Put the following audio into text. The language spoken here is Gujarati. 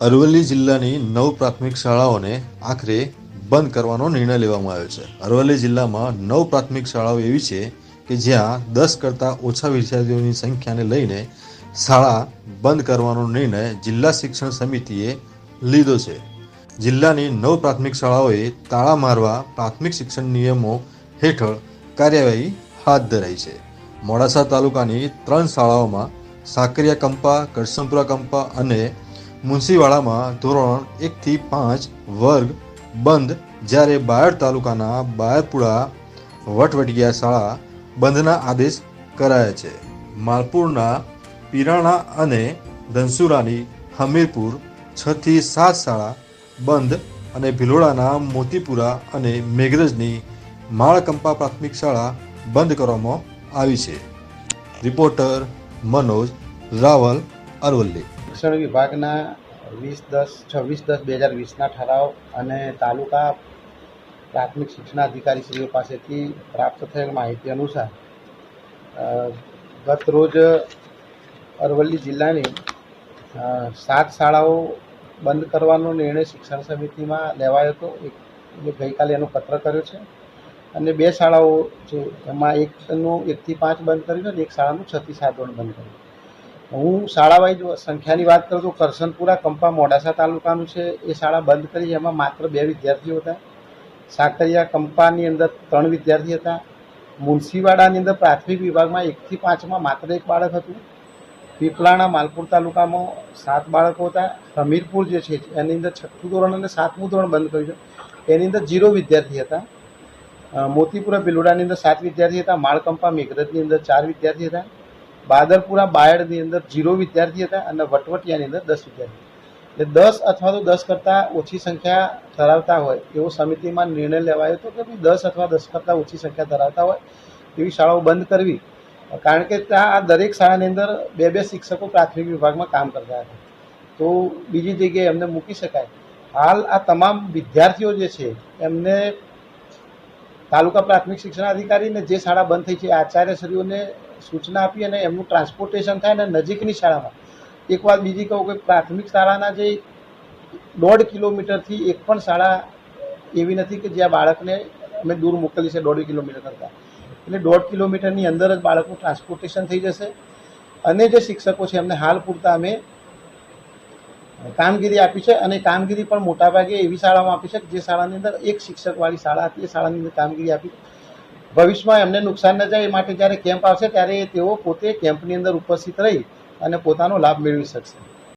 અરવલ્લી જિલ્લાની નવ પ્રાથમિક શાળાઓને આખરે બંધ કરવાનો નિર્ણય લેવામાં આવ્યો છે. અરવલ્લી જિલ્લામાં નવ પ્રાથમિક શાળાઓ એવી છે કે જ્યાં દસ કરતાં ઓછા વિદ્યાર્થીઓની સંખ્યાને લઈને શાળા બંધ કરવાનો નિર્ણય જિલ્લા શિક્ષણ સમિતિએ લીધો છે. જિલ્લાની નવ પ્રાથમિક શાળાઓએ તાળા મારવા પ્રાથમિક શિક્ષણ નિયમો હેઠળ કાર્યવાહી હાથ ધરાઈ છે. મોડાસા તાલુકાની ત્રણ શાળાઓમાં સાકરિયા કંપા કરસનપુરા કંપા અને મુનશીવાડામાં ધોરણ એકથી પાંચ વર્ગ બંધ જ્યારે બાયડ તાલુકાના બાયરપુરા વટવટિયા શાળા બંધના આદેશ કરાયા છે. માલપુરના પીરાણા અને ધનસુરાની હમીરપુર છથી સાત શાળા બંધ અને ભિલોડાના મોતીપુરા અને મેઘરજની માળકંપા પ્રાથમિક શાળા બંધ કરવામાં આવી છે. રિપોર્ટર મનોજ રાવલ અરવલ્લી. શિક્ષણ વિભાગના વીસ દસ છવ્વીસ દસ બે હજાર વીસના ઠરાવ અને તાલુકા પ્રાથમિક શિક્ષણાધિકારીશ્રીઓ પાસેથી પ્રાપ્ત થયેલ માહિતી અનુસાર ગત રોજ અરવલ્લી જિલ્લાની સાત શાળાઓ બંધ કરવાનો નિર્ણય શિક્ષણ સમિતિમાં લેવાયો હતો. એક ગઈકાલે એનો પત્ર કર્યો છે. અને બે શાળાઓ છે, એમાં એકનું એકથી પાંચ બંધ કર્યું અને એક શાળાનું છથી સાત ધોરણ બંધ કર્યું હું શાળા વાઇઝ સંખ્યાની વાત કરું તો કરસનપુરા કંપા મોડાસા તાલુકાનું છે. એ શાળા બંધ કરી એમાં માત્ર બે વિદ્યાર્થીઓ હતા. સાકરિયા કંપાની અંદર ત્રણ વિદ્યાર્થી હતા. મુનશીવાડાની અંદર પ્રાથમિક વિભાગમાં એકથી પાંચમાં માત્ર એક બાળક હતું. પીપલાણા માલપુર તાલુકામાં સાત બાળકો હતા. હમીરપુર જે છે, એની અંદર છઠ્ઠું ધોરણ અને સાતમું ધોરણ બંધ કર્યું છે. એની અંદર જીરો વિદ્યાર્થી હતા. મોતીપુરા બિલોડાની અંદર સાત વિદ્યાર્થી હતા. માળકંપા મેઘરજની અંદર ચાર વિદ્યાર્થી હતા. બાદરપુરા બાયડની અંદર જીરો વિદ્યાર્થી હતા અને વટવટિયાની અંદર દસ વિદ્યાર્થી એટલે દસ અથવા તો દસ કરતાં ઓછી સંખ્યા ધરાવતા હોય એવો સમિતિમાં નિર્ણય લેવાયો હતો કે ભાઈ દસ અથવા દસ કરતાં ઓછી સંખ્યા ધરાવતા હોય એવી શાળાઓ બંધ કરવી. કારણ કે ત્યાં આ દરેક શાળાની અંદર બે બે શિક્ષકો પ્રાથમિક વિભાગમાં કામ કરતા હતા. તો બીજી જગ્યાએ એમને મૂકી શકાય. હાલ આ તમામ વિદ્યાર્થીઓ જે છે, એમને તાલુકા પ્રાથમિક શિક્ષણ અધિકારીને જે શાળા બંધ થઈ છે આચાર્યશ્રીઓને સૂચના આપી અને એમનું ટ્રાન્સપોર્ટેશન થાય અને નજીકની શાળામાં. એક વાત બીજી કહું કે પ્રાથમિક શાળાના જે દોઢ કિલોમીટરથી એક પણ શાળા એવી નથી કે જ્યાં બાળકને અમે દૂર મોકલી છે દોઢ કિલોમીટર કરતાં. એટલે દોઢ કિલોમીટરની અંદર જ બાળકનું ટ્રાન્સપોર્ટેશન થઈ જશે. અને જે શિક્ષકો છે એમને હાલ પૂરતા અમે કામગીરી આપી છે અને કામગીરી પણ મોટાભાગે એવી શાળામાં આપી છે જે શાળાની અંદર એક શિક્ષકવાળી શાળા હતી, એ શાળાની અંદર કામગીરી આપી. ભવિષ્યમાં એમને નુકસાન ન જાય એ માટે જ્યારે કેમ્પ આવશે ત્યારે તેઓ પોતે કેમ્પની અંદર ઉપસ્થિત રહી અને પોતાનો લાભ મેળવી શકશે.